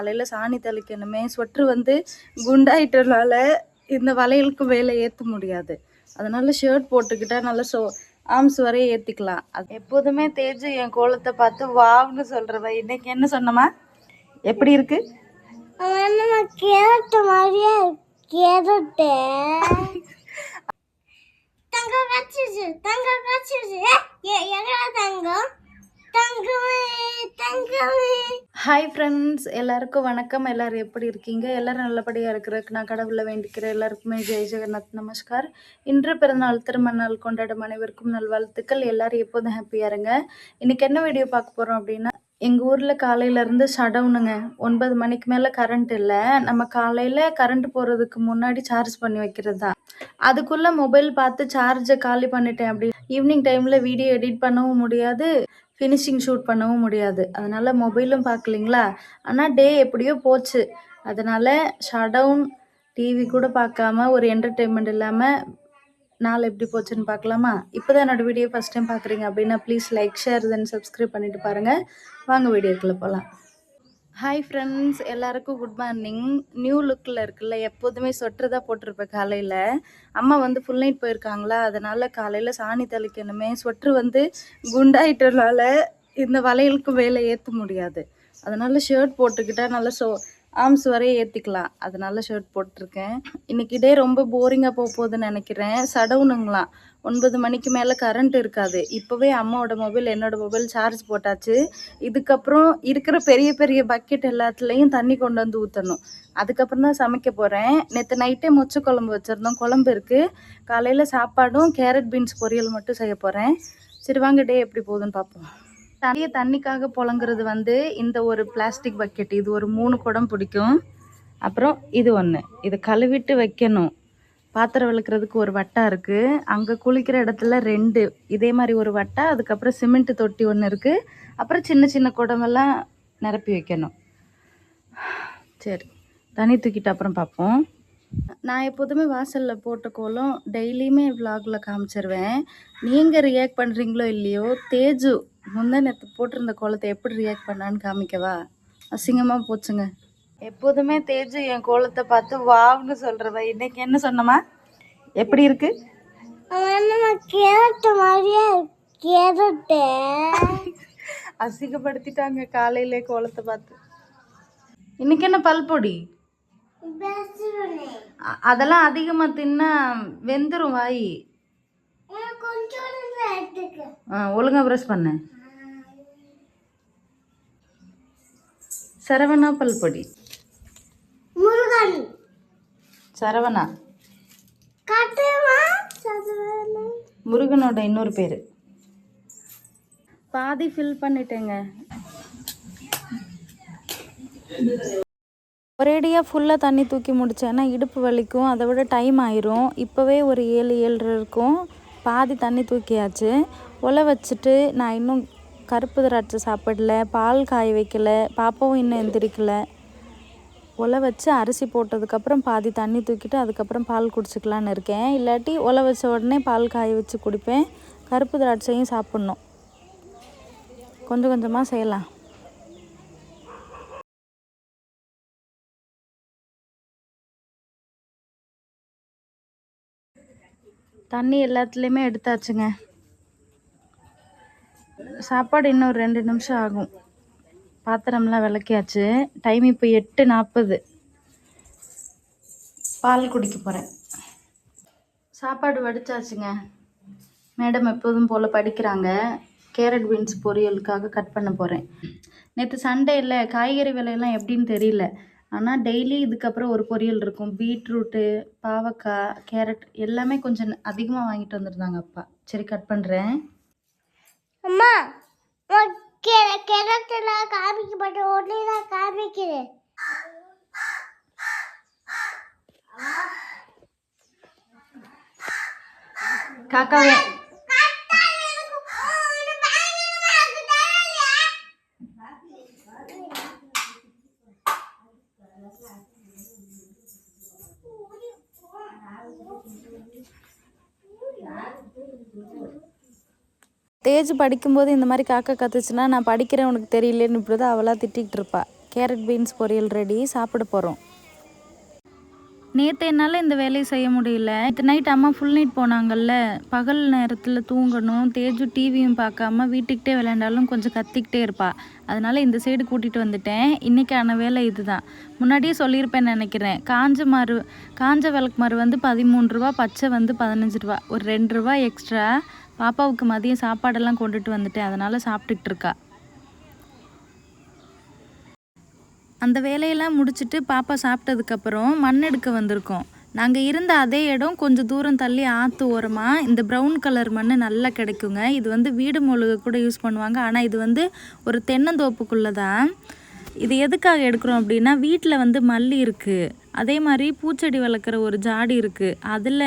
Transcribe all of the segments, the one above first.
காலையில் சாணி தெளிக்கணுமே. ஸ்வெட்ரு வந்து குண்டாயிட்டனால இந்த வளையலுக்கு வேலை ஏற்ற முடியாது. அதனால ஷர்ட் போட்டுக்கிட்டா நல்லா சோ ஆம்ஸ் வரைய ஏற்றிக்கலாம் அது எப்போதுமே தேஜு என் கோலத்தை பார்த்து வாவ்னு சொல்கிறத இன்னைக்கு என்ன சொன்னமா எப்படி இருக்கு? கேரட் மாதிரியே கேரட் தங்கம் கச்சிச்சு தங்கம் தங்கம்? ஹாய் ஃப்ரெண்ட்ஸ் எல்லாருக்கும் வணக்கம். எல்லாரும் எப்படி இருக்கீங்க? எல்லாரும் நல்லபடியாக இருக்கிறதுக்கு நான் கடவுளை வேண்டிக்கிறேன். எல்லாருக்குமே ஜெய் ஜெகநாத் நமஸ்கார். இன்று பிறந்தநாள் திருமண நாள் கொண்டாடும் அனைவருக்கும் நல்வாழ்த்துக்கள். எல்லாரும் எப்போதும் ஹாப்பியாக இருங்க. இன்னைக்கு என்ன வீடியோ பார்க்க போகிறோம் அப்படின்னா எங்கள் ஊரில் காலையிலேருந்து ஷடவுனுங்க ஒன்பது மணிக்கு மேலே கரண்ட் இல்லை. நம்ம காலையில் கரண்ட் போகிறதுக்கு முன்னாடி சார்ஜ் பண்ணி வைக்கிறது? தான் அதுக்குள்ளே மொபைல் பார்த்து சார்ஜை காலி பண்ணிட்டேன் அப்படி. ஈவினிங் டைமில் வீடியோ எடிட் பண்ணவும் முடியாது. ஃபினிஷிங் ஷூட் பண்ணவும் முடியாது. அதனால் மொபைலும் பார்க்கலிங்களா? ஆனால் டே எப்படியோ போச்சு. அதனால் ஷடவுன் டிவி கூட பார்க்காம ஒரு என்டர்டெயின்மெண்ட் இல்லாமல் நாள் எப்படி போச்சுன்னு பார்க்கலாமா? இப்போ தான் என்னோடய வீடியோ ஃபஸ்ட் டைம் பார்க்குறீங்க அப்படின்னா please like share then subscribe பண்ணிட்டு பாருங்கள் வாங்க வீடியோக்குள்ளே போகலாம் ஹாய் ஃப்ரெண்ட்ஸ் எல்லாருக்கும் குட் மார்னிங் நியூ லுக்கில் இருக்குல்ல எப்போதுமே ஸ்வெட்டர் தான் போட்டிருப்பேன் காலையில். அம்மா வந்து ஃபுல் நைட் போயிருக்காங்களா? அதனால் காலையில் சாணி தெளிக்கணுமே. ஸ்வெட்ரு வந்து குண்டாயிட்டனால இந்த வளையலுக்கு வேலை ஏற்ற முடியாது. அதனால் ஷர்ட் போட்டுக்கிட்டால் நல்லா சோ ஆம்ஸ் வரைய ஏற்றிக்கலாம் அதனால ஷர்ட் போட்டிருக்கேன். இன்னைக்கு டே ரொம்ப போரிங்காக போக போகுதுன்னு நினைக்கிறேன். சடவுனுங்களாம் ஒன்பது மணிக்கு மேலே கரண்ட் இருக்காது. இப்போவே அம்மாவோட மொபைல் என்னோட மொபைல் சார்ஜ் போட்டாச்சு. இதுக்கப்புறம் இருக்கிற பெரிய பெரிய பக்கெட் எல்லாத்துலேயும் தண்ணி கொண்டு வந்து ஊற்றணும் அதுக்கப்புறம் தான் சமைக்க போகிறேன் நேற்று நைட்டே மொச்சை குழம்பு வச்சுருந்தோம். குழம்பு இருக்குது காலையில் சாப்பாடும் கேரட் பீன்ஸ் பொரியல் மட்டும் செய்ய போகிறேன் சரி வாங்க டே எப்படி போகுதுன்னு பார்ப்போம் நிறைய தண்ணிக்காக புழங்குறது வந்து இந்த ஒரு பிளாஸ்டிக் பக்கெட் இது ஒரு மூணு குடம் பிடிக்கும். அப்புறம் இது ஒன்று இது கழுவிட்டு வைக்கணும். பாத்திரம் விளக்குறதுக்கு ஒரு வட்டா இருக்குது அங்கே குளிக்கிற இடத்துல ரெண்டு. இதே மாதிரி ஒரு வட்டா அதுக்கப்புறம் சிமெண்ட் தொட்டி ஒன்று இருக்குது அப்புறம் சின்ன சின்ன குடமெல்லாம் நிரப்பி வைக்கணும். சரி. தண்ணி தூக்கிட்டு அப்புறம் பார்ப்போம். நான் எப்போதுமே வாசலில் போட்ட கோலம் டெய்லியுமே விலாகில் காமிச்சிருவேன். நீங்கள் ரியாக்ட் பண்ணுறீங்களோ இல்லையோ தேஜு முந்தா நேற்று போட்டிருந்த கோலத்தை எப்படி ரியாக்ட் பண்ணான்னு காமிக்கவா? அசிங்கமாக போச்சுங்க. எப்போதுமே தேஜு என் கோலத்தை பார்த்து வாவ்னு சொல்கிறவ இன்னைக்கு என்ன சொன்னமா எப்படி இருக்கு? கேரட் மாதிரியே கேரட் அசிங்கப்படுத்திட்டாங்க காலையிலே கோலத்தை பார்த்து. இன்னைக்கு என்ன பல்பொடி அதெல்லாம் அதிகமாக தின்னா வெந்துரும் வாய். கொஞ்சம் ஆ ஒழுங்கா ப்ரஷ் பண்ணு. சரவணா பல்பொடி. முருகன். சரவணா. முருகனோட இன்னொரு பேர். பாதி ஃபில் பண்ணிட்டேங்க. ஒரேடியாக ஃபுல்லாக தண்ணி தூக்கி முடிச்சேன்னா இடுப்பு வலிக்கும். அதை விட டைம் ஆயிரும். இப்போவே ஒரு ஏழு ஏழரை இருக்கும். பாதி தண்ணி தூக்கியாச்சு. உலை வச்சுட்டு நான் இன்னும் கருப்பு திராட்சை சாப்பிடல பால் காய வைக்கல பாப்பாவும் இன்னும் எந்திரிக்கல. உலை வச்சு அரிசி போட்டதுக்கப்புறம் பாதி தண்ணி தூக்கிட்டு அதுக்கப்புறம் பால் குடிச்சிக்கலான்னு இருக்கேன். இல்லாட்டி உலை வச்ச உடனே பால் காய வச்சு குடிப்பேன். கருப்பு திராட்சையும் சாப்பிட்ணும். கொஞ்சம் கொஞ்சமாக செய்யலாம். தண்ணி எல்லாத்துலேயுமே எடுத்தாச்சுங்க. சாப்பாடு இன்னும் ரெண்டு நிமிஷம் ஆகும். பாத்திரம்லாம் விளக்கியாச்சு. டைம் இப்போ எட்டு நாற்பது. பால் குடிக்க போகிறேன் சாப்பாடு வடித்தாச்சுங்க மேடம் எப்போதும் போல் படிக்கிறாங்க. கேரட் பீன்ஸ் பொரியலுக்காக கட் பண்ண போகிறேன் நேற்று சண்டே இல்லை காய்கறி விலையெல்லாம் எப்படின்னு தெரியல. ஆனால் டெய்லி இதுக்கப்புறம் ஒரு பொரியல் இருக்கும். பீட்ரூட்டு பாவக்காய் கேரட் எல்லாமே கொஞ்சம் அதிகமாக வாங்கிட்டு வந்திருந்தாங்க அப்பா. சரி கட் பண்ணுறேன் அம்மா கிணத்துல காமிக்கப்பட்ட உடனே தான் காமிக்கிறேன். காக்காவே தேஜ் படிக்கும்போது இந்த மாதிரி காக்கா கத்துச்சுன்னா நான் படிக்கிறேன் உனக்கு தெரியலேன்னு இப்படி தான் அவளாக திட்டிகிட்டு இருப்பா. கேரட் பீன்ஸ் பொரியல் ரெடி சாப்பிட போகிறோம் நேற்று என்னால் இந்த வேலையை செய்ய முடியல. நேற்று நைட் அம்மா ஃபுல் நைட் போனாங்கல்ல. பகல் நேரத்தில் தூங்கணும். தேஜு டிவியும் பார்க்காம வீட்டுக்கிட்டே விளையாண்டாலும் கொஞ்சம் கத்திக்கிட்டே இருப்பா. அதனால் இந்த சைடு கூட்டிகிட்டு வந்துட்டேன். இன்றைக்கான வேலை இதுதான். முன்னாடியே சொல்லியிருப்பேன்னு நினைக்கிறேன். காஞ்ச மறு காஞ்ச விளக்கு மறு வந்து பதிமூணு ரூபா பச்சை வந்து பதினஞ்சு ரூபா. ஒரு ரெண்டு ரூபா எக்ஸ்ட்ரா பாப்பாவுக்கு மதியம் சாப்பாடெல்லாம் கொண்டுட்டு வந்துட்டேன். அதனால் சாப்பிட்டுக்கிட்டு இருக்கா. அந்த வேலையெல்லாம் முடிச்சுட்டு பாப்பா சாப்பிட்டதுக்கப்புறம் மண் எடுக்க வந்திருக்கோம். நாங்கள் இருந்த அதே இடம் கொஞ்சம் தூரம் தள்ளி ஆற்று ஓரமாக இந்த ப்ரௌன் கலர் மண் நல்லா கிடைக்குங்க. இது வந்து வீடு மொழுக கூட யூஸ் பண்ணுவாங்க. ஆனால் இது வந்து ஒரு தென்னந்தோப்புக்குள்ளே தான் இது எதுக்காக எடுக்கிறோம் அப்படின்னா வீட்டில் வந்து மல்லி இருக்குது அதே மாதிரி பூச்செடி வளர்க்குற ஒரு ஜாடி இருக்குது அதில்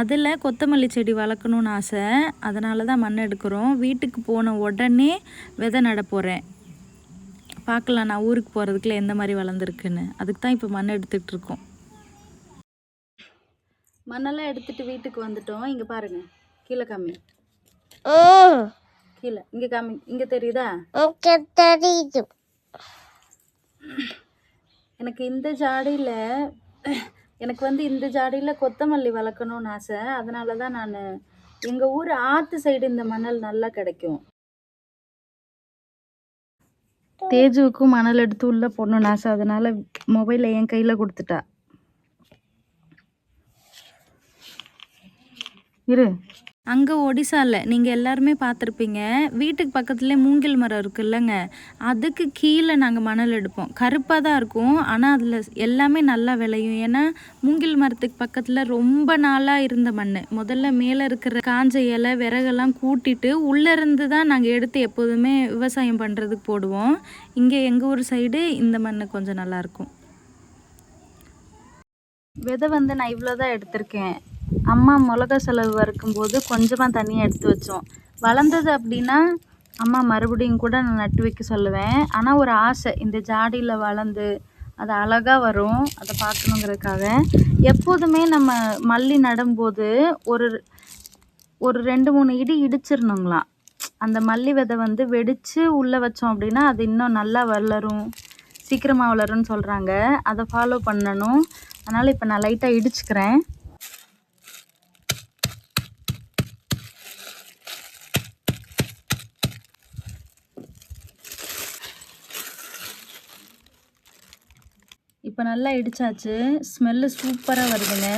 அதில் கொத்தமல்லி செடி வளர்க்கணுன்னு ஆசை. அதனால தான் மண் எடுக்கிறோம். வீட்டுக்கு போன உடனே விதை நட போகிறேன் பார்க்கலாம் நான் ஊருக்கு போகிறதுக்குள்ள எந்த மாதிரி வளர்ந்துருக்குன்னு. அதுக்கு தான் இப்போ மண் எடுத்துகிட்டு இருக்கோம். மண்ணெல்லாம் எடுத்துட்டு வீட்டுக்கு வந்துட்டோம். இங்கே பாருங்க. கீழே காமி. ம் கீழே. இங்கே காமி. இங்கே தெரியுதா? எனக்கு தெரியுது. எனக்கு இந்த ஜாடியில் எனக்கு வந்து இந்த ஜாடியில் கொத்தமல்லி வளர்க்கணும்னு ஆசை. அதனால தான் நான் எங்கள் ஊர் ஆற்று சைடு இந்த மணல் நல்லா கிடைக்கும். தேஜுவுக்கும் மணல் எடுத்து உள்ளே போடணும் நாசா அதனால மொபைலை என் கையில் கொடுத்துட்டா. இரு. அங்கே ஒடிசாவில் நீங்கள் எல்லாருமே பார்த்துருப்பீங்க வீட்டுக்கு பக்கத்துலேயே மூங்கில் மரம் இருக்குல்லங்க. அதுக்கு கீழே நாங்கள் மணல் எடுப்போம். கருப்பாக தான் இருக்கும். ஆனால் அதில் எல்லாமே நல்லா விளையும். ஏன்னா மூங்கில் மரத்துக்கு பக்கத்தில் ரொம்ப நாளாக இருந்த மண் முதல்ல மேலே இருக்கிற காஞ்ச இலை விறகெல்லாம் கூட்டிட்டு உள்ளே இருந்து தான் நாங்கள் எடுத்து எப்போதுமே விவசாயம் பண்ணுறதுக்கு போடுவோம். இங்கே எங்கள் ஊர் சைடு இந்த மண் கொஞ்சம் நல்லாயிருக்கும் விதை வந்து நான் இவ்வளோ தான் எடுத்திருக்கேன். அம்மா மிளகா செலவு வறுக்கும்போது கொஞ்சமாக தண்ணியை எடுத்து வச்சோம். வளர்ந்தது அப்படின்னா அம்மா மறுபடியும் கூட நான் நட்டு வைக்க சொல்லுவேன். ஆனால் ஒரு ஆசை. இந்த ஜாடியில் வளர்ந்து அது அழகாக வரும். அதை பார்க்கணுங்கிறதுக்காக. எப்போதுமே நம்ம மல்லி நடும்போது ஒரு ஒரு ரெண்டு மூணு இடி இடிச்சிடணுங்களாம் அந்த மல்லி விதை வந்து வெடித்து உள்ளே வச்சோம் அப்படின்னா அது இன்னும் நல்லா வளரும். சீக்கிரமாக வளரும்னு சொல்கிறாங்க அதை ஃபாலோ பண்ணணும். அதனால் இப்போ நான் லைட்டாக இடிச்சுக்கிறேன். இப்போ நல்லா இடிச்சாச்சு. ஸ்மெல்லு சூப்பராக வருதுங்க.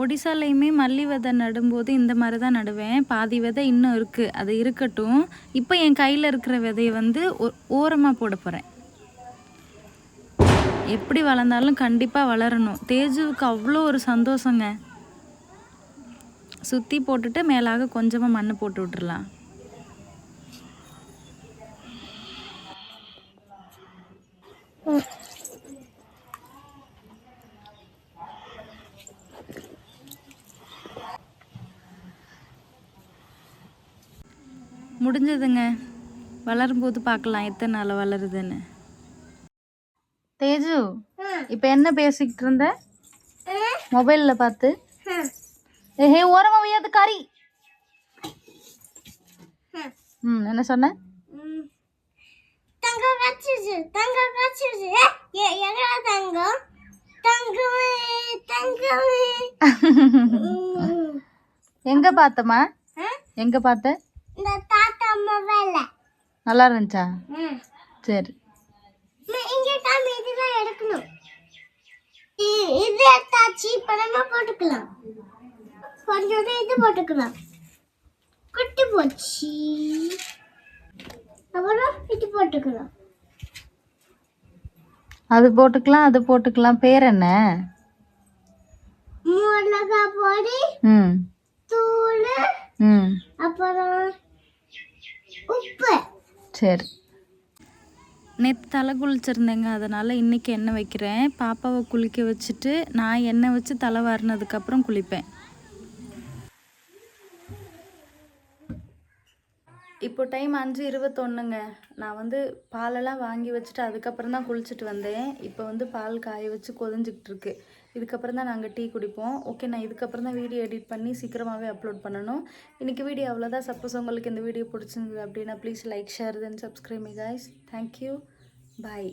ஒடிசாலையுமே மல்லி விதை நடும்போது இந்த மாதிரி தான் நடுவேன். பாதி விதை இன்னும் இருக்குது அது இருக்கட்டும். இப்போ என் கையில் இருக்கிற விதையை வந்து ஓரமாக போட போகிறேன் எப்படி வளர்ந்தாலும் கண்டிப்பாக வளரணும். தேஜுவுக்கு அவ்வளோ ஒரு சந்தோஷங்க. சுற்றி போட்டுட்டு மேலாக கொஞ்சமாக மண் போட்டு விட்டுறலாம். முடிஞ்சதுங்க. வளரும்போது பார்க்கலாம் எத்தனை நாள் வளருதுன்னு. தேஜு இப்போ என்ன பேசிக்கிட்டு இருந்த? மொபைலில் பார்த்து ஏஹே ஓரமாக வையாது காரி ம். என்ன சொன்ன? தங்கம் கச்சிச்சு தங்கம் கச்சிச்சு எங்கடா தங்கம்? தங்கமே தங்கமே. ம். எங்கே பார்த்தம்மா? ஆ? எங்கே பார்த்த? நல்லா இருந்துச்சா? ம். சரி. இது எடுத்தாச்சு இப்ப நம்ம போட்டுக்கலாம். கொஞ்சம் இது போட்டுக்கலாம். குட்டி போச்சு. அப்புறம் இது போட்டுக்கலாம். அது போட்டுக்கலாம் அது போட்டுக்கலாம். பேர் என்ன? மிளகா பொடி ம். தூள் ம். அப்புறம் உப்பு சரி. நேற்று தலை குளிச்சிருந்தேங்க அதனால் இன்றைக்கி எண்ணெய் வைக்கிறேன். பாப்பாவை குளிக்க வச்சுட்டு நான் எண்ணெய் வச்சு தலை வாரினதுக்கப்புறம் குளிப்பேன். இப்போ டைம் அஞ்சு இருபத்தொன்னுங்க. நான் வந்து பாலெல்லாம் வாங்கி வச்சுட்டு அதுக்கப்புறம் தான் குளிச்சுட்டு வந்தேன். இப்போ வந்து பால் காய வச்சு கொதிஞ்சிக்கிட்டு இருக்கு. இதுக்கப்புறம் தான் நாங்கள் டீ குடிப்போம். ஓகே நான் இதுக்கப்புறம் தான் வீடியோ எடிட் பண்ணி சீக்கிரமாகவே அப்லோட் பண்ணணும். இன்றைக்கி வீடியோ அவ்வளோதான் சப்போஸ் உங்களுக்கு இந்த வீடியோ பிடிச்சிருந்தது அப்படின்னா please like share then subscribe me guys thank you bye